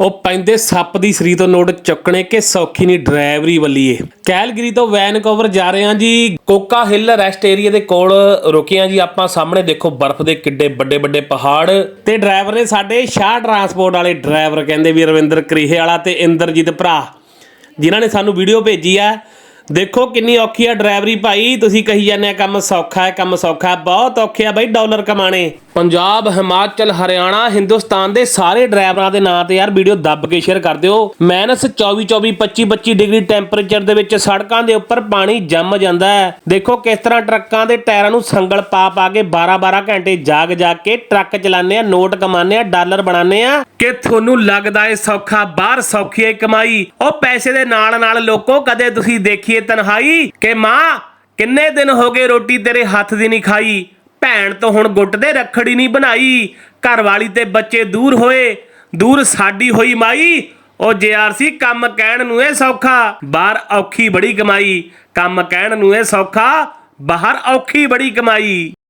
ਉਹ ਪੈਂਦੇ ਸੱਪ ਦੀ ਸਰੀ ਤੋਂ ਨੋਟ ਚੁੱਕਣੇ ਕਿ ਸੌਖੀ ਨਹੀਂ ਡਰਾਈਵਰੀ ਵੱਲੀਏ ਕੈਲਗਰੀ ਤੋਂ ਵੈਨਕੂਵਰ ਜਾ ਰਹੇ ਹਾਂ ਜੀ। ਕੋਕਾ ਹਿੱਲ ਰੈਸਟ ਏਰੀਆ ਦੇ ਕੋਲ ਰੁਕੇ ਹਾਂ ਜੀ। ਆਪਾਂ ਸਾਹਮਣੇ ਦੇਖੋ ਬਰਫ਼ ਦੇ ਕਿੱਡੇ ਵੱਡੇ ਵੱਡੇ ਪਹਾੜ। ਤੇ ਡਰਾਈਵਰ ਨੇ ਸਾਡੇ ਸ਼ਾਹ ਟਰਾਂਸਪੋਰਟ ਵਾਲੇ ਡਰਾਈਵਰ ਕਹਿੰਦੇ ਵੀ ਰਵਿੰਦਰ ਕਰੀਹੇ ਵਾਲਾ ਤੇ ਇੰਦਰਜੀਤ ਭਰਾ, ਜਿਨ੍ਹਾਂ ਨੇ ਸਾਨੂੰ ਵੀਡੀਓ ਭੇਜੀ ਆ। ਦੇਖੋ ਕਿੰਨੀ ਔਖੀ ਆ ਡਰਾਈਵਰੀ ਭਾਈ, ਤੁਸੀਂ ਕਹੀ ਜਾਂਦੇ ਆ ਕੰਮ ਸੌਖਾ ਹੈ, ਕੰਮ ਸੌਖਾ ਬਹੁਤ ਔਖੇ ਆ ਬਾਈ ਡਾਲਰ ਕਮਾਣੇ ਪੰਜਾਬ, ਹਿਮਾਚਲ, ਹਰਿਆਣਾ, ਹਿੰਦੁਸਤਾਨ ਦੇ ਸਾਰੇ ਡਰਾਈਵਰਾਂ ਦੇ ਨਾਂ ਤੇ ਯਾਰ ਵੀਡੀਓ ਦੱਬ ਕੇ ਸ਼ੇਅਰ ਕਰ ਦਿਓ। ਮਾਈਨਸ 24 24 25 25 ਡਿਗਰੀ ਟੈਂਪਰੇਚਰ ਦੇ ਵਿੱਚ ਸੜਕਾਂ ਦੇ ਉੱਪਰ ਪਾਣੀ ਜੰਮ ਜਾਂਦਾ ਹੈ। ਦੇਖੋ ਕਿਸ ਤਰ੍ਹਾਂ ਟਰੱਕਾਂ ਦੇ ਟਾਇਰਾਂ ਨੂੰ ਸੰਗਲ ਪਾ ਪਾ ਕੇ 12 12 ਘੰਟੇ ਜਾਗ ਜਾਗ ਕੇ ਟਰੱਕ ਚਲਾਉਂਦੇ ਆ, ਨੋਟ ਕਮਾਉਂਦੇ ਆ, ਡਾਲਰ ਬਣਾਉਂਦੇ ਆ। ਕਿ ਤੁਹਾਨੂੰ ਲੱਗਦਾ ਏ ਸੌਖਾ, ਬਾਹਰ ਸੌਖੀ ਏ ਕਮਾਈ। ਉਹ ਪੈਸੇ ਦੇ ਨਾਲ ਨਾਲ ਲੋਕੋ ਕਦੇ ਤੁਸੀਂ ਦੇਖੀ ਦੇਖੀਏ ਤਨਹਾਈ ਕਿ ਮਾਂ, ਕਿੰਨੇ ਦਿਨ ਹੋ ਗਏ ਰੋਟੀ ਤੇਰੇ ਹੱਥ ਦੀ ਨਹੀਂ ਖਾਈ? ਭੈਣ ਤੋਂ ਹੁਣ ਗੁੱਟ ਦੇ ਰੱਖੜੀ ਨਹੀਂ ਬਣਾਈ। ਘਰ ਵਾਲੀ ਤੇ ਬੱਚੇ ਦੂਰ ਹੋਏ। ਦੂਰ ਸਾਡੀ ਹੋਈ ਮਾਈ। ਉਹ ਜੇਆਰਸੀ ਕੰਮ ਕਹਿਣ ਨੂੰ ਇਹ ਸੌਖਾ, ਬਾਹਰ ਔਖੀ ਬੜੀ ਕਮਾਈ। ਕੰਮ ਕਹਿਣ ਨੂੰ ਇਹ ਸੌਖਾ, ਬਾਹਰ ਔਖੀ ਬੜੀ ਕਮਾਈ।